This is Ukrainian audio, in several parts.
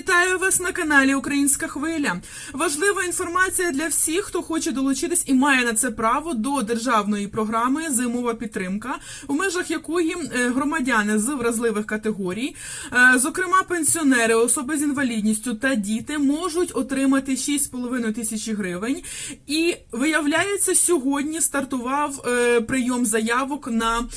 Вітаю вас на каналі Українська Хвиля. Важлива інформація для всіх, хто хоче долучитись і має на це право до державної програми Зимова підтримка, у межах якої е, громадяни з вразливих категорій, е, зокрема пенсіонери, особи з інвалідністю та діти, можуть отримати 6,5 тисячі гривень. І виявляється, сьогодні стартував е, прийом заявок на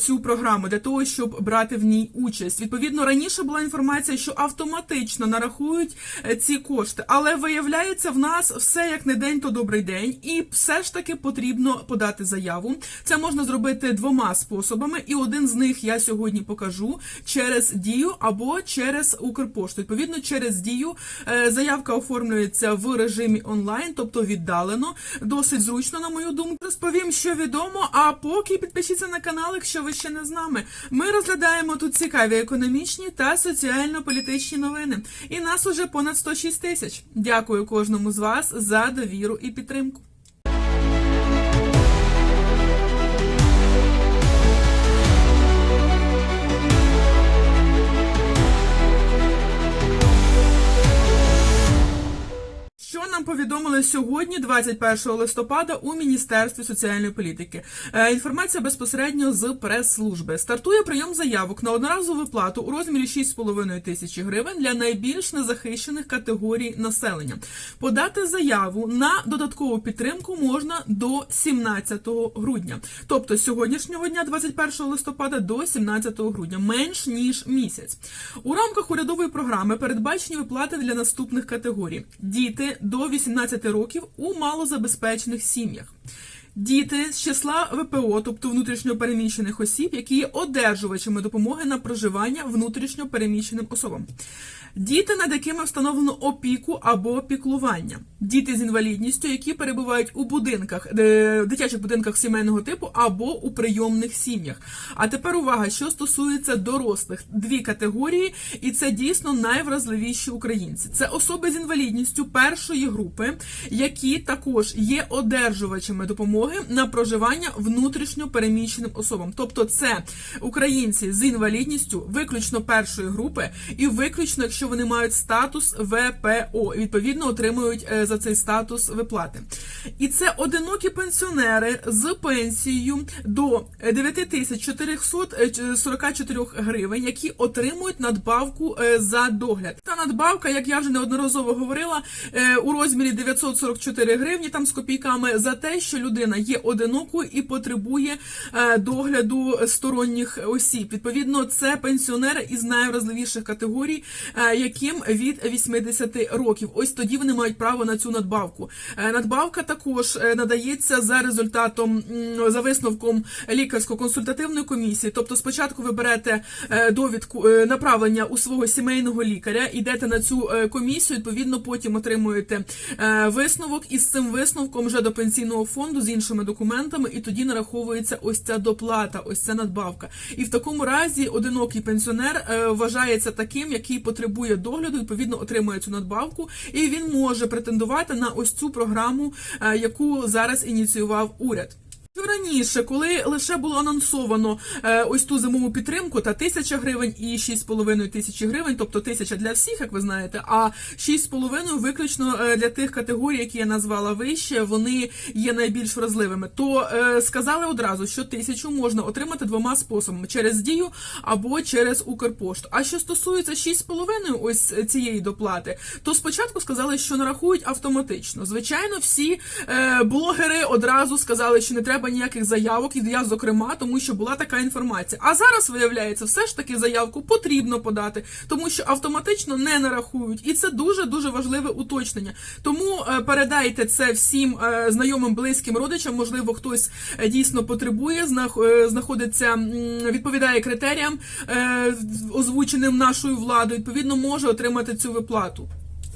цю програму для того, щоб брати в ній участь. Відповідно, раніше була інформація, що автоматично нарахують е, ці кошти, але виявляється, в нас все як не день, то добрий день, і все ж таки потрібно подати заяву. Це можна зробити двома способами, і один з них я сьогодні покажу через дію або через Укрпошту. Відповідно, через дію е, заявка оформлюється в режимі онлайн, тобто віддалено. Досить зручно, на мою думку. Розповім, що відомо. А поки підпишіться на канал, якщо ви ще не з нами. Ми розглядаємо тут цікаві економічні та соціально-політичні новини. І нас уже понад 106 тисяч. Дякую кожному з вас за довіру і підтримку. Нам повідомили сьогодні, 21 листопада, у Міністерстві соціальної політики? Е, інформація безпосередньо з прес-служби. Стартує прийом заявок на одноразову виплату у розмірі 6,5 тисячі гривень для найбільш незахищених категорій населення. Подати заяву на додаткову підтримку можна до 17 грудня, тобто з сьогоднішнього дня, 21 листопада, до 17 грудня, менш ніж місяць. У рамках урядової програми передбачені виплати для наступних категорій: діти до 18 років у малозабезпечених сім'ях. Діти з числа ВПО, тобто внутрішньопереміщених осіб, які є одержувачами допомоги на проживання внутрішньопереміщеним особам. Діти, над якими встановлено опіку або піклування, діти з інвалідністю, які перебувають у будинках, дитячих будинках сімейного типу або у прийомних сім'ях. А тепер увага, що стосується дорослих, дві категорії, і це дійсно найвразливіші українці. Це особи з інвалідністю першої групи, які також є одержувачами допомоги на проживання внутрішньо переміщеним особам. Тобто, це українці з інвалідністю, виключно першої групи, і виключно, якщо вони мають статус ВПО, відповідно отримують е, за цей статус виплати. І це одинокі пенсіонери з пенсією до 9444 гривень, які отримують надбавку е, за догляд. Та надбавка, як я вже неодноразово говорила, е, у розмірі 944 гривні там з копійками за те, що людина є одинокою і потребує е, догляду сторонніх осіб. Відповідно, це пенсіонери із найвразливіших категорій, е, яким від 80 років. Ось тоді вони мають право на цю надбавку. Е, Надбавка також надається за результатом за висновком лікарсько-консультативної комісії. Тобто, спочатку ви берете довідку направлення у свого сімейного лікаря, йдете на цю комісію. Відповідно, потім отримуєте висновок, і з цим висновком вже до пенсійного фонду з іншими документами, і тоді нараховується ось ця доплата, ось ця надбавка. І в такому разі одинокий пенсіонер е, вважається таким, який потребує догляду, відповідно отримує цю надбавку, і він може претендувати на ось цю програму, е, яку зараз ініціював уряд. Раніше, коли лише було анонсовано е, ось ту зимову підтримку, та тисяча гривень і 6,5 тисячі гривень, тобто тисяча для всіх, як ви знаєте, а 6,5 виключно е, для тих категорій, які я назвала вище, вони є найбільш вразливими. То е, сказали одразу, що тисячу можна отримати двома способами: через дію або через Укрпошту. А що стосується 6,5 ось цієї доплати, то спочатку сказали, що нарахують автоматично. Звичайно, всі блогери одразу сказали, що не треба ніяких заявок, і я зокрема, тому що була така інформація. А зараз виявляється, все ж таки заявку потрібно подати, тому що автоматично не нарахують, і це дуже дуже важливе уточнення. Тому е, передайте це всім е, знайомим, близьким родичам. Можливо, хтось е, дійсно потребує, знах- знаходиться, відповідає критеріям, озвученим нашою владою. Відповідно, може отримати цю виплату.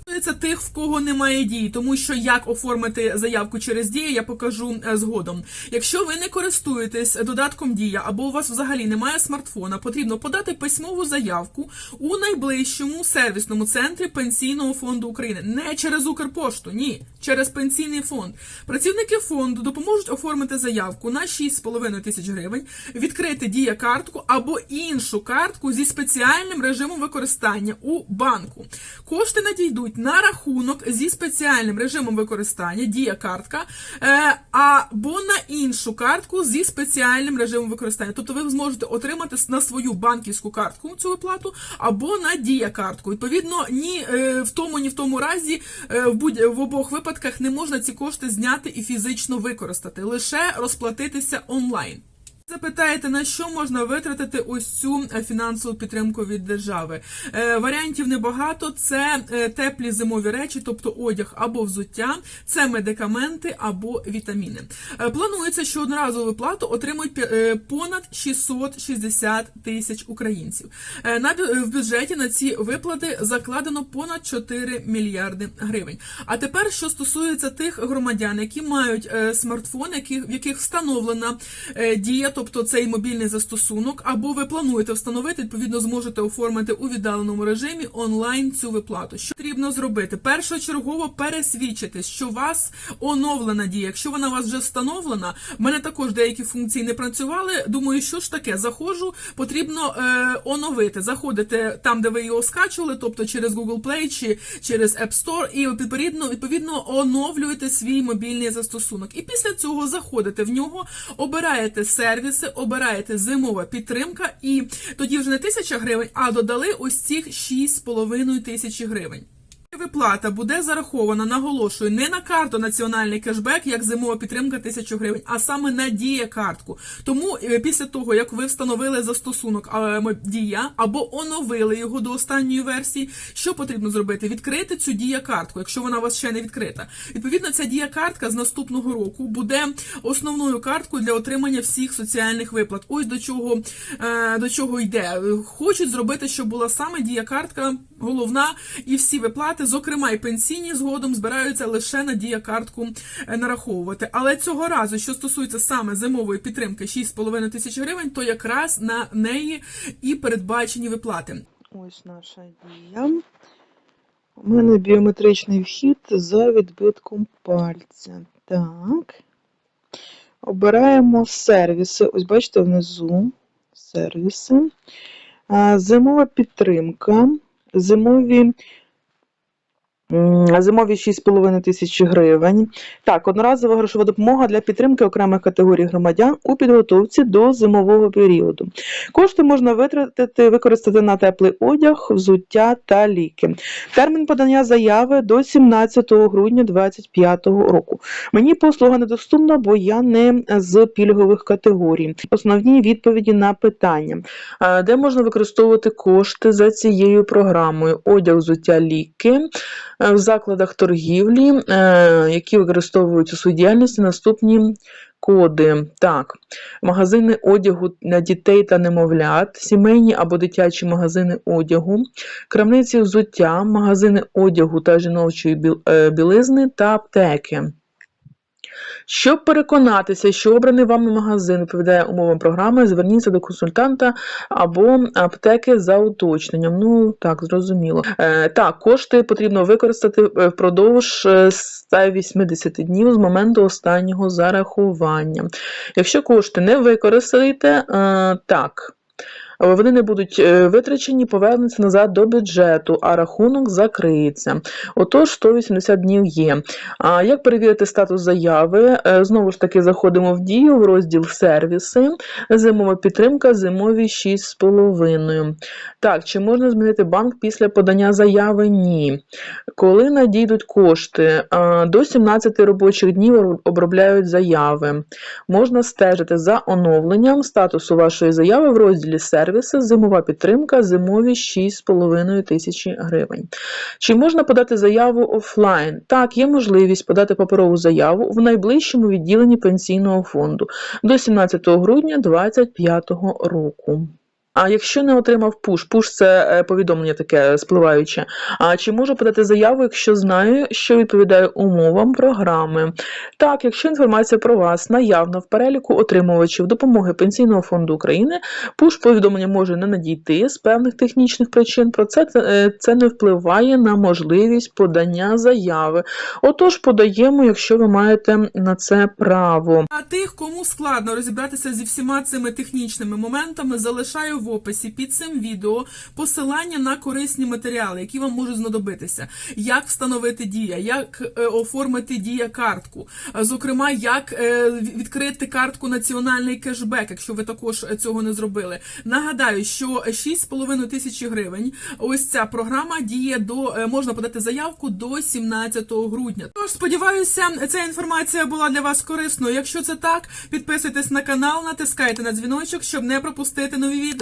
Це тих, в кого немає дії, тому що як оформити заявку через дію, я покажу е, згодом. Якщо ви не користуєтесь додатком Дія або у вас взагалі немає смартфона, потрібно подати письмову заявку у найближчому сервісному центрі Пенсійного фонду України. Не через Укрпошту, ні, через пенсійний фонд. Працівники фонду допоможуть оформити заявку на 6,5 тисяч гривень, відкрити дія картку або іншу картку зі спеціальним режимом використання у банку. Кошти надійдуть на рахунок зі спеціальним режимом використання, дія картка, е, або на іншу картку зі спеціальним режимом використання. Тобто ви зможете отримати на свою банківську картку цю виплату або на дія картку. Відповідно, ні е, в тому, ні в тому разі е, в будь в обох випадках не можна ці кошти зняти і фізично використати, лише розплатитися онлайн. Запитаєте, на що можна витратити ось цю е, фінансову підтримку від держави? Е, варіантів небагато. Це е, теплі зимові речі, тобто одяг або взуття, це медикаменти або вітаміни. Е, планується, що одноразову виплату отримують е, понад 660 тисяч українців. Е, на в бюджеті на ці виплати закладено понад 4 мільярди гривень. А тепер, що стосується тих громадян, які мають смартфон, яких, в яких встановлена дія, тобто цей мобільний застосунок, або ви плануєте встановити, відповідно, зможете оформити у віддаленому режимі онлайн цю виплату. Що потрібно зробити? Першочергово пересвідчитись, що у вас оновлена дія. Якщо вона у вас вже встановлена, в мене також деякі функції не працювали. Думаю, що ж таке? Заходжу, потрібно е, оновити. Заходите там, де ви його скачували, тобто через Google Play чи через App Store, і відповідно, відповідно оновлюєте свій мобільний застосунок. І після цього заходите в нього, обираєте сервіси, обираєте зимова підтримка, і тоді вже не тисяча гривень, а додали ось цих 6,5 тисячі гривень. Виплата буде зарахована, наголошую, не на карту національний кешбек, як зимова підтримка 1000 гривень, а саме на дія картку. Тому е, після того, як ви встановили застосунок дія або оновили його до останньої версії, що потрібно зробити? Відкрити цю дія картку, якщо вона у вас ще не відкрита. Відповідно, ця дія картка з наступного року буде основною карткою для отримання всіх соціальних виплат. Ось до чого, е, до чого йде. Хочуть зробити, щоб була саме дія картка головна, і всі виплати, зокрема і пенсійні, згодом збираються лише на дія картку е, нараховувати. Але цього разу, що стосується саме зимової підтримки 6,5 тисяч гривень, то якраз на неї і передбачені виплати. Ось наша дія. У мене біометричний вхід за відбитком пальця. Так. Обираємо сервіси. Ось бачите внизу сервіси. Зимова підтримка. Зимові. Зимові 6,5 тисяч гривень. Так, одноразова грошова допомога для підтримки окремих категорій громадян у підготовці до зимового періоду. Кошти можна витратити, використати на теплий одяг, взуття та ліки. Термін подання заяви до 17 грудня 2025 року. Мені послуга недоступна, бо я не з пільгових категорій. Основні відповіді на питання, Е, де можна використовувати кошти за цією програмою: одяг, взуття, ліки е, в закладах торгівлі, е, які використовують у своїй діяльності наступні коди. Так, магазини одягу для дітей та немовлят, сімейні або дитячі магазини одягу, крамниці взуття, магазини одягу та жіночої е, білизни та аптеки. Щоб переконатися, що обраний вами магазин відповідає умовам програми, зверніться до консультанта або аптеки за уточненням. Ну, так, зрозуміло. Е, так, кошти потрібно використати е, впродовж е, 180 днів з моменту останнього зарахування. Якщо кошти не використаєте, е, так. Вони не будуть е, витрачені, повернуться назад до бюджету, а рахунок закриється. Отож, 180 днів є. А як перевірити статус заяви? Е, Знову ж таки, заходимо в дію в розділ сервіси, зимова підтримка, зимові 6,5. Так, чи можна змінити банк після подання заяви? Ні. Коли надійдуть кошти? До 17 робочих днів обробляють заяви. Можна стежити за оновленням статусу вашої заяви в розділі сервіси, зимова підтримка, зимові 6,5 тисячі гривень. Чи можна подати заяву офлайн? Так, є можливість подати паперову заяву в найближчому відділенні пенсійного фонду до 17 грудня 2025 року. А якщо не отримав пуш, пуш це е, повідомлення таке спливаюче. А чи можу подати заяву, якщо знаю, що відповідає умовам програми? Так, якщо інформація про вас наявна в переліку отримувачів допомоги Пенсійного фонду України, пуш повідомлення може не надійти з певних технічних причин. Про це е, це не впливає на можливість подання заяви. Отож, подаємо, якщо ви маєте на це право. А тих, кому складно розібратися зі всіма цими технічними моментами, залишаю в описі під цим відео посилання на корисні матеріали, які вам можуть знадобитися. Як встановити дія, як е, оформити дія картку, зокрема, як е, відкрити картку національний кешбек, якщо ви також е, цього не зробили. Нагадаю, що 6,5 тисячі гривень. Ось ця програма діє до можна подати заявку до 17 грудня. Тож сподіваюся, ця інформація була для вас корисною. Якщо це так, підписуйтесь на канал, натискайте на дзвіночок, щоб не пропустити нові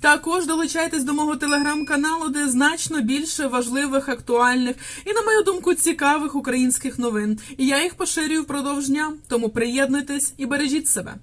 Також долучайтесь до мого телеграм-каналу, де значно більше важливих, актуальних і, на мою думку, цікавих українських новин. І я їх поширюю впродовж дня. Тому приєднуйтесь і бережіть себе.